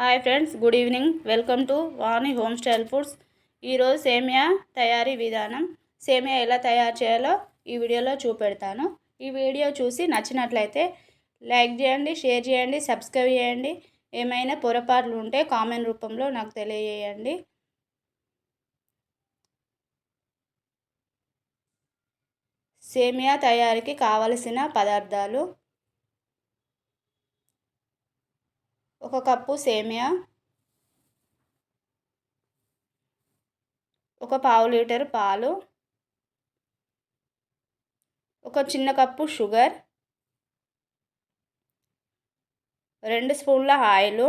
Hi friends good evening. Welcome to Vani home style foods. ఈరోజు సేమియా తయారీ విధానం. సేమియా ఎలా తయారు చేయాలో ఈ వీడియోలో చూపెడతాను. ఈ వీడియో చూసి నచ్చినట్లయితే లైక్ చేయండి షేర్ చేయండి సబ్స్క్రైబ్ చేయండి. ఏమైనా పొరపాట్లు ఉంటే కామెంట్ రూపంలో నాకు తెలియజేయండి. సేమియా తయారీకి కావలసిన పదార్థాలు ఒక కప్పు సేమియా ఒక పావు లీటర్ పాలు ఒక చిన్న కప్పు షుగర్ రెండు స్పూన్ల ఆయిలు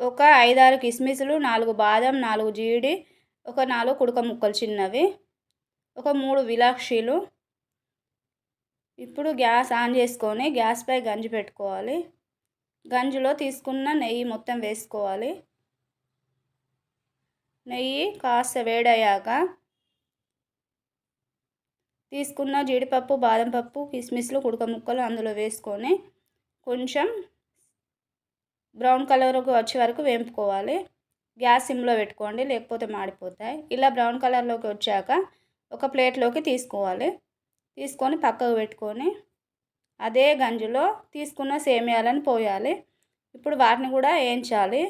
ఒక ఐదారు కిస్మిస్లు నాలుగు బాదం నాలుగు జీడి ఒక నాలుగు కుడక ముక్కలు చిన్నవి ఒక మూడు విలాక్షీలు ఇప్పుడు గ్యాస్ ఆన్ చేసుకొని గ్యాస్పై గంజి పెట్టుకోవాలి. గంజిలో తీసుకున్న నెయ్యి మొత్తం వేసుకోవాలి. నెయ్యి కాస్త వేడయ్యాక తీసుకున్న జీడిపప్పు బాదం పప్పు కిస్మిస్లు కుడక ముక్కలు అందులో వేసుకొని కొంచెం బ్రౌన్ కలర్కి వచ్చే వరకు వేపుకోవాలి. గ్యాస్ సిమ్లో పెట్టుకోండి లేకపోతే మాడిపోతాయి. ఇలా బ్రౌన్ కలర్లోకి వచ్చాక ఒక ప్లేట్లోకి తీసుకోవాలి. తీసుకొని పక్కకు పెట్టుకొని అదే గంజిలో తీసుకున్న సేమియాలను పోయాలి. ఇప్పుడు వాటిని కూడా వేయించాలి.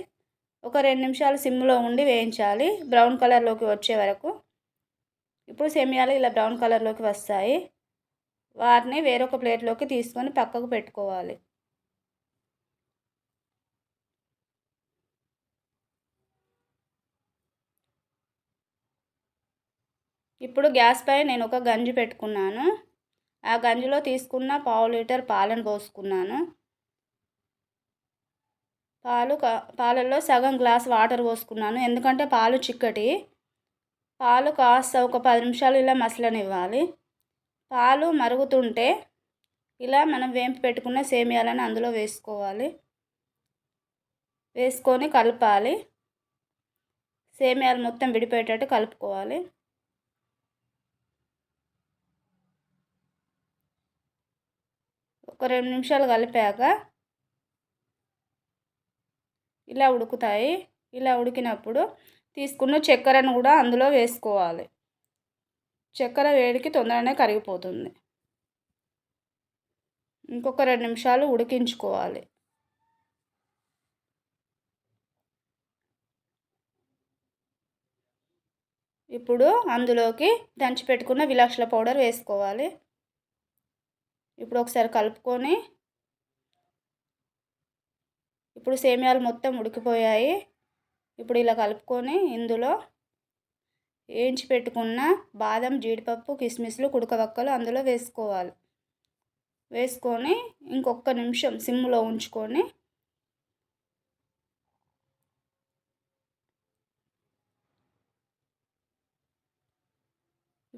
ఒక రెండు నిమిషాలు సిమ్లో ఉండి వేయించాలి. బ్రౌన్ కలర్లోకి వచ్చే వరకు. ఇప్పుడు సేమియాలు ఇలా బ్రౌన్ కలర్లోకి వస్తాయి. వాటిని వేరొక ప్లేట్లోకి తీసుకొని పక్కకు పెట్టుకోవాలి. ఇప్పుడు గ్యాస్ పై నేను ఒక గంజి పెట్టుకున్నాను. ఆ గంజిలో తీసుకున్న పావు లీటర్ పాలను పోసుకున్నాను. పాలు పాలల్లో సగం గ్లాస్ వాటర్ పోసుకున్నాను. ఎందుకంటే పాలు చిక్కటి. పాలు కాస్త ఒక పది నిమిషాలు ఇలా మసలనివ్వాలి. పాలు మరుగుతుంటే ఇలా మనం వేంపి పెట్టుకున్న సేమియాలను అందులో వేసుకోవాలి. వేసుకొని కలపాలి. సేమియాలు మొత్తం విడిపోయేటట్టు కలుపుకోవాలి. ఒక రెండు నిమిషాలు కలిపాక ఇలా ఉడుకుతాయి. ఇలా ఉడికినప్పుడు తీసుకున్న చక్కెరను కూడా అందులో వేసుకోవాలి. చక్కెర వేడికి తొందరనే కరిగిపోతుంది. ఇంకొక రెండు నిమిషాలు ఉడికించుకోవాలి. ఇప్పుడు అందులోకి దంచి పెట్టుకున్న విలాక్షల పౌడర్ వేసుకోవాలి. ఇప్పుడు ఒకసారి కలుపుకొని ఇప్పుడు సేమియాలు మొత్తం ఉడికిపోయాయి. ఇప్పుడు ఇలా కలుపుకొని ఇందులో వేయించి పెట్టుకున్న బాదం జీడిపప్పు కిస్మిస్లు కుడకవక్కలు అందులో వేసుకోవాలి. వేసుకొని ఇంకొక నిమిషం సిమ్లో ఉంచుకొని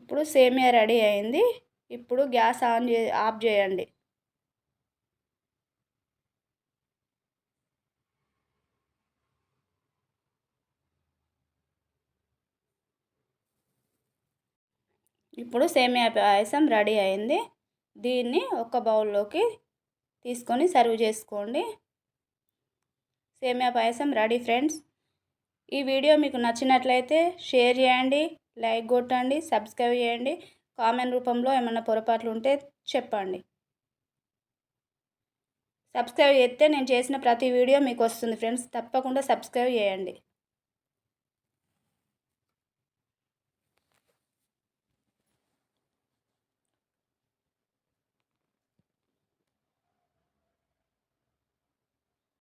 ఇప్పుడు సేమియా రెడీ అయింది. ఇప్పుడు గ్యాస్ ఆన్ చే ఆఫ్ చేయండి. ఇప్పుడు సేమియా పాయసం రెడీ అయింది. దీన్ని ఒక బౌల్లోకి తీసుకొని సర్వ్ చేసుకోండి. సేమియా పాయసం రెడీ ఫ్రెండ్స్. ఈ వీడియో మీకు నచ్చినట్లయితే షేర్ చేయండి లైక్ కొట్టండి సబ్స్క్రైబ్ చేయండి. కామెంట్ రూపంలో ఏమైనా పొరపాట్లు ఉంటే చెప్పండి. సబ్స్క్రైబ్ చేస్తే నేను చేసిన ప్రతి వీడియో మీకు వస్తుంది ఫ్రెండ్స్. తప్పకుండా సబ్స్క్రైబ్ చేయండి.